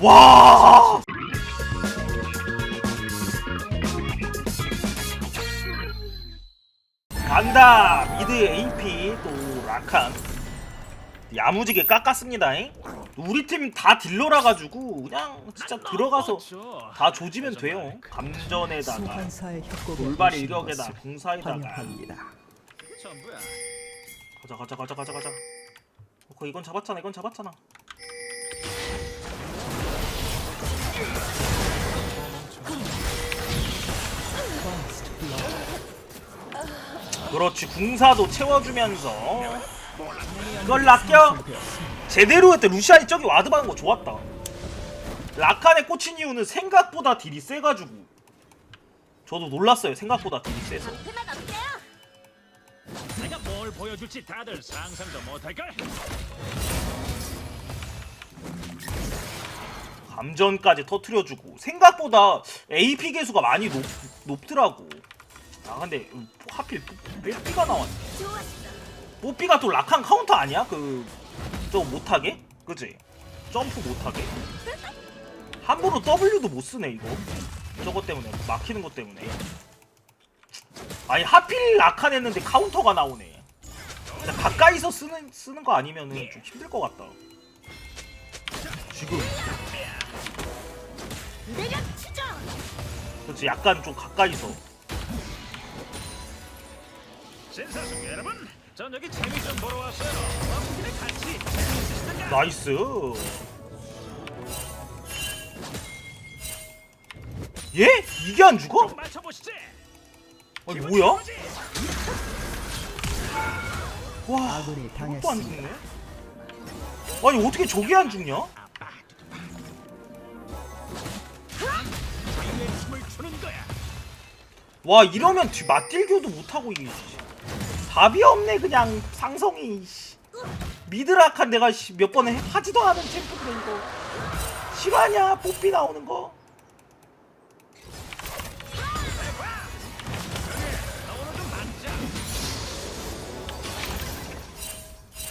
와! 간다! 미드 AP 또 라칸 야무지게 깎았습니다 잉? 우리 팀 다 딜러라 가지고 그냥 진짜 들어가서 다 조지면 돼요 감전에다가 돌발 환영합니다. 전부야. 가자 가자 가자 가자 가자 어, 거 이건 잡았잖아 이건 잡았잖아. 그렇지 궁사도 채워주면서. 이걸 낚여? 제대로 했대. 루시안이 저기 와드 박은 거 좋았다. 라칸에 꽂힌 이유는 생각보다 딜이 세가지고. 저도 놀랐어요 생각보다 딜이 세서. 내가 뭘 보여줄지 다들 상상도 못할걸? 감전까지 터트려주고 생각보다 AP 개수가 많이 높, 높더라고 아 근데 하필 뽀삐가 나왔네 뽀삐가 또 라칸 카운터 아니야? 그 저거 못하게? 그지? 점프 못하게? 함부로 W도 못 쓰네 이거 저거 때문에 막히는 것 때문에 아니 하필 라칸 했는데 카운터가 나오네 가까이서 쓰는 쓰는 거 아니면은 좀 힘들 것 같다 지금 그렇지 약간 좀 가까이서 신사숙 여러분, 전 여기 재미 좀 보러 왔어요. 어떻게 같이 재미있으시던가? 나이스 예? 이게 안 죽어? 좀 맞춰보시지. 아니 뭐야? 와 아군이 이것도 안 당했습니다. 죽네 아니 어떻게 저게 안 죽냐? 와 이러면 뒤 맞딜교도 못하고 이게 씨. 답이 없네 그냥 상성이 씨. 미드락한 내가 씨, 몇 번에 하지도 않은 챔프인데 이거 실화냐 뽀삐 나오는 거.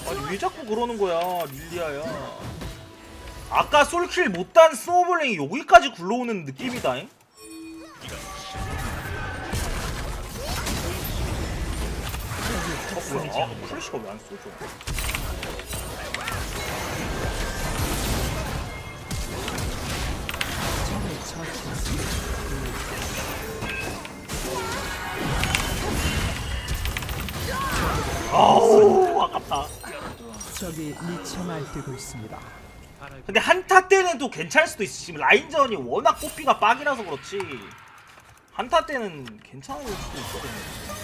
아니 왜 자꾸 그러는 거야 릴리아야 아까 솔킬 못단 스노우볼링이 여기까지 굴러오는 느낌이다잉 뭐야 아 플래시가 왜 안 쏘죠. 아우 아깝다 적이 미쳐 날뛰고 있습니다. 근데 한타 때는 또 괜찮을 수도 있어 지금 라인전이 워낙 뽀삐가 빡이라서 그렇지 한타 때는 괜찮을 수도 있거든요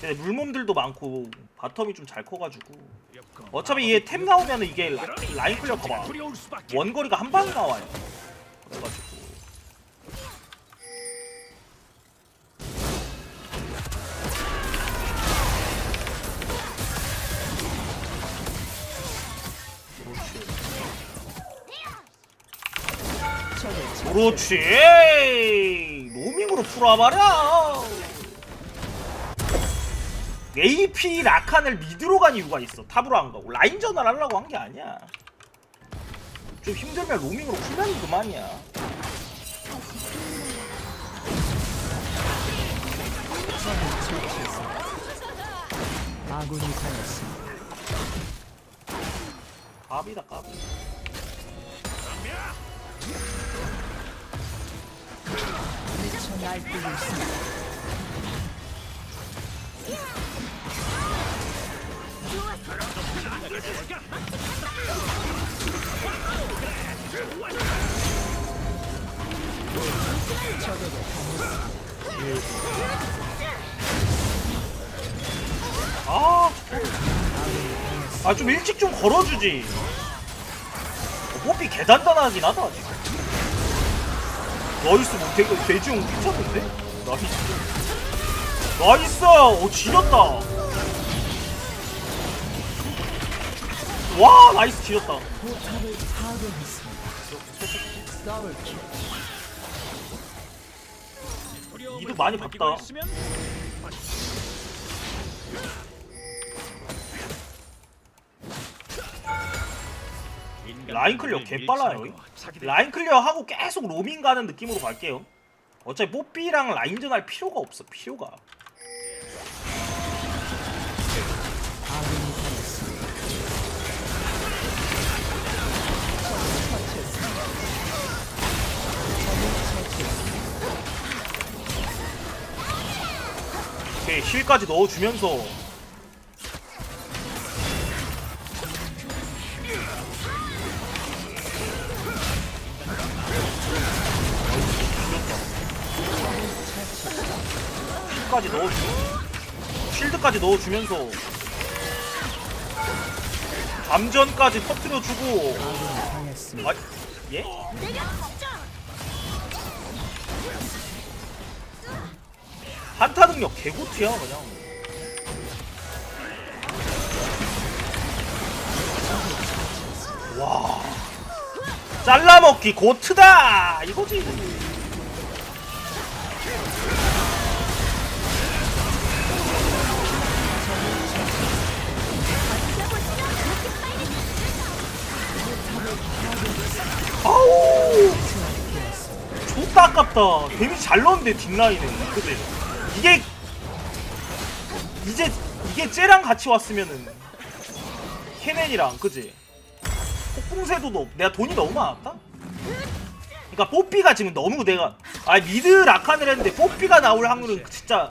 근데 물몸들도 많고 바텀이 좀 잘 커가지고. 어차피 얘 템 나오면은 이게 라, 라인 클리어 봐봐. 원거리가 한 방에 나와요. 그래가지고. 그렇지. 로밍으로 풀어봐라 AP 라칸을 미드로 간 이유가 있어 탑으로 안 가고 라인전을 하려고 한 게 아니야 좀 힘들면 로밍으로 풀면 그만이야. 아군이 당했습니다. 갑이다 갑 미쳐 날뛰고 있습니다. 아, 아 좀 일찍 좀 걸어주지. 어, 뽀삐 개단단하긴 하다 지금. 나이스 뭐 되게 돼지용 미쳤는데? 나이스. 나이스. 오 지렸다. 와 나이스 지렸다. 이도 많이 봤다. 라인 클리어 개빨라요. 라인 클리어 하고 계속 로밍 가는 느낌으로 갈게요. 어차피 뽀삐랑 라인전 할 필요가 없어. 필요가. 오케이 힐까지 넣어주면서 힐까지 넣어주 쉴드까지 넣어주면서 아군이 당했습니다. 아, 예? 한타 능력 개고트야 그냥. 와. 잘라먹기 고트다! 이거지. 아우! 존나 아깝다. 데미지 잘 넣었는데 뒷라인에. 그지 이게 이제 이게 쟤랑 같이 왔으면은 케넨이랑 그지? 폭풍새도 너 내가 돈이 너무 많았다? 그러니까 뽀삐가 지금 너무 내가 아 미드 라칸을 했는데 뽀삐가 나올 확률은 진짜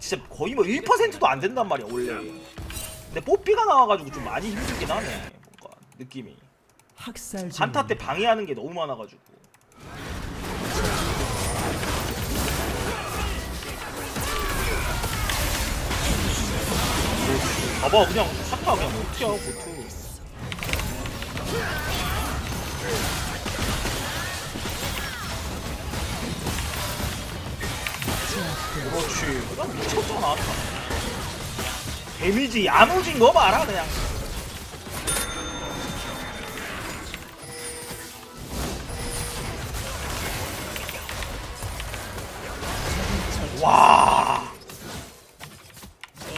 진짜 거의 뭐 1%도 안 된단 말이야 원래. 근데 뽀삐가 나와가지고 좀 많이 힘들긴 하네 뭔가 느낌이. 한타 때 방해하는 게 너무 많아가지고 봐봐 그냥 한타 그냥 못티야 보트 그렇지. 그냥 미쳤잖아. 데미지 야무진 거 봐라 그냥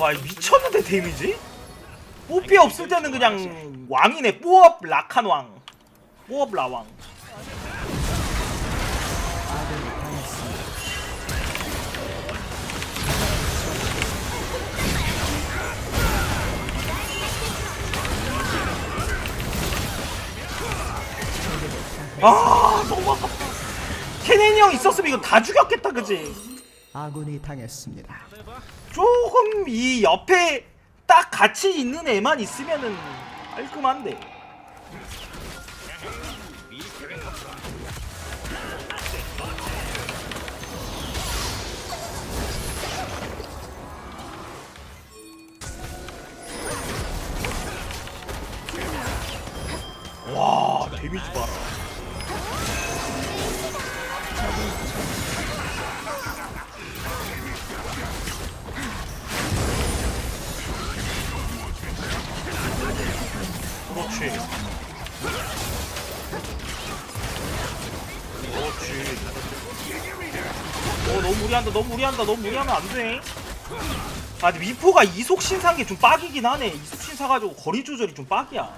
와, 미쳤는데 데미지? 뽀삐 없을 때는 그냥 왕이네. 뽀업 라칸 왕. 뽀업 라왕. 아, 너무 아깝다. 케넨이 형 있었으면 이거 다 죽였겠다, 그지? 아군이 당했습니다. 조금 이 옆에 딱 같이 있는 애만 있으면은 깔끔한데. 어 너무 무리한다 너무 무리한다 너무 무리하면 안 돼. 아 근데 위포가 이속 신사인 게 좀 빡이긴 하네. 이속 신사 가지고 거리 조절이 좀 빡이야.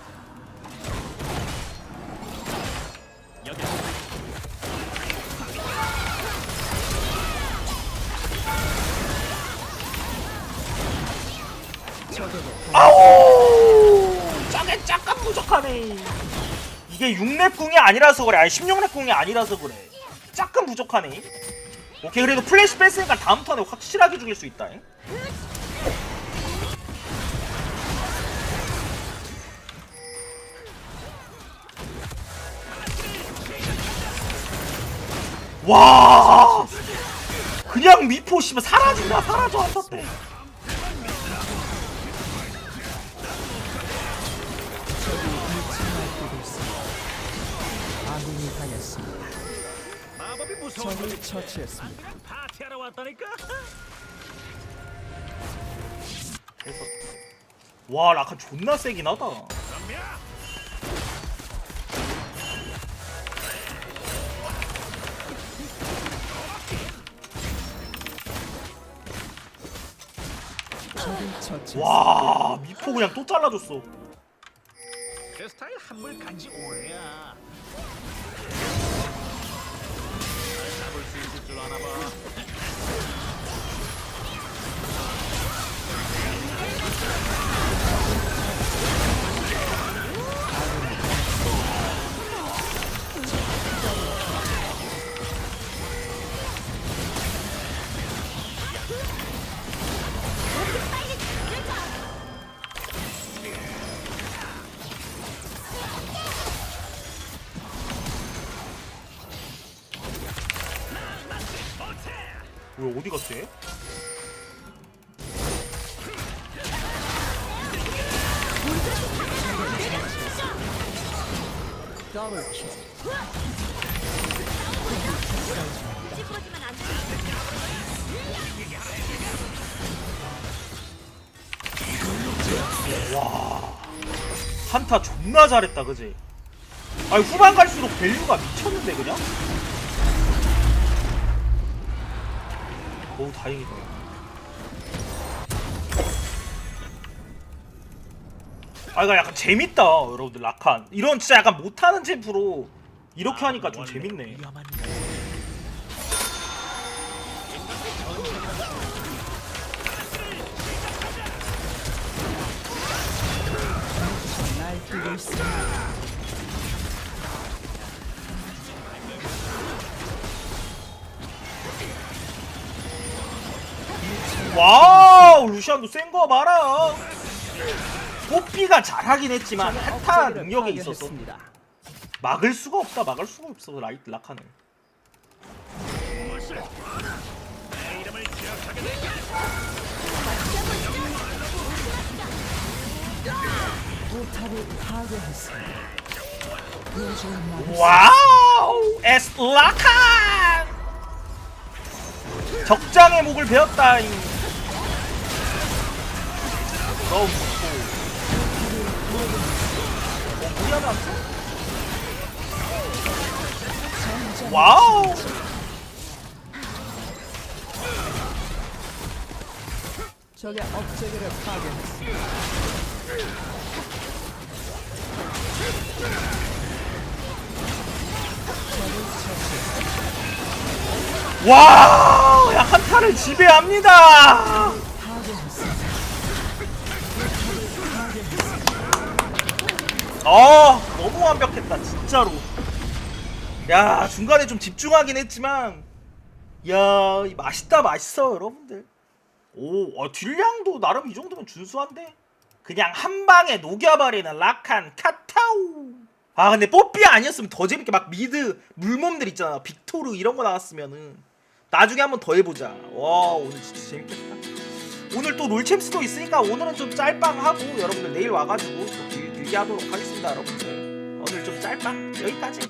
아우! 짝에 약간 부족하네. 이게 6렙 궁이 아니라서 그래. 아니 16렙 궁이 아니라서 그래. 약간 부족하네. 오케이 그래도 플래시 뺐으니까 다음 턴에 확실하게 죽일 수 있다. 잉? 와! 그냥 미포 씨발 사라진다 사라져 날뛰고 있습니다. 아군이 당했습니다. 마법이 무서운 적을 거지. 처치했습니다. 그냥 파티하러 왔다니까. 와 라칸 존나 세긴 하다 덤벼. 적을 처치했습니다. 와 미포 그냥 또 잘라줬어 내 스타일 한물 간지 오래야. 수있 안 돼. 한타 존나 잘했다 그지? 아니 후반 갈수록 밸류가 미쳤는데 그냥? 어우 다행이다 아 이거 약간 재밌다 여러분들 라칸 이런 진짜 약간 못하는 챔프로 이렇게 하니까 좀 재밌네. 루시안도 센 거 봐라. 뽀삐가 잘하긴 했지만 한타 능력에 있어서. 막을 수가 없다. 막을 수가 없어 라이트 날 와우! 에스 라칸 적장의 목을 베었다잉 너무 무섭고 어 무리하면 안 돼? 와우 적의 억제기를 파괴했습니다. 와, 야 한타를 지배합니다. 아, 너무 완벽했다, 진짜로. 야, 중간에 좀 집중하긴 했지만, 야, 이 맛있다, 맛있어, 여러분들. 오, 아, 딜량도 나름 이 정도면 준수한데? 그냥 한 방에 녹여버리는 락한 카타우. 아, 근데 뽀삐 아니었으면 더 재밌게 막 미드 물몸들 있잖아. 빅토르 이런 거 나왔으면은. 나중에 한번 더 해보자. 와, 오늘 진짜 재밌겠다. 오늘 또 롤챔스도 있으니까 오늘은 좀 짤빵하고 여러분들 내일 와가지고 또 길, 길게 하도록 하겠습니다, 여러분들. 오늘 좀 짤빵 여기까지.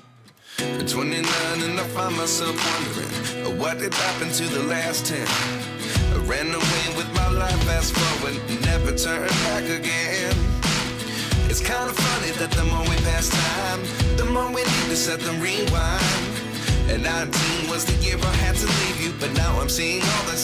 At 29 and I find myself wondering uh, what did happen to the last 10. I ran away with my life, fast forward, never turn back again. It's kind of funny that the more we pass time, the more we need to set the rewind. And 19 was the year I had to leave you, but now I'm seeing all the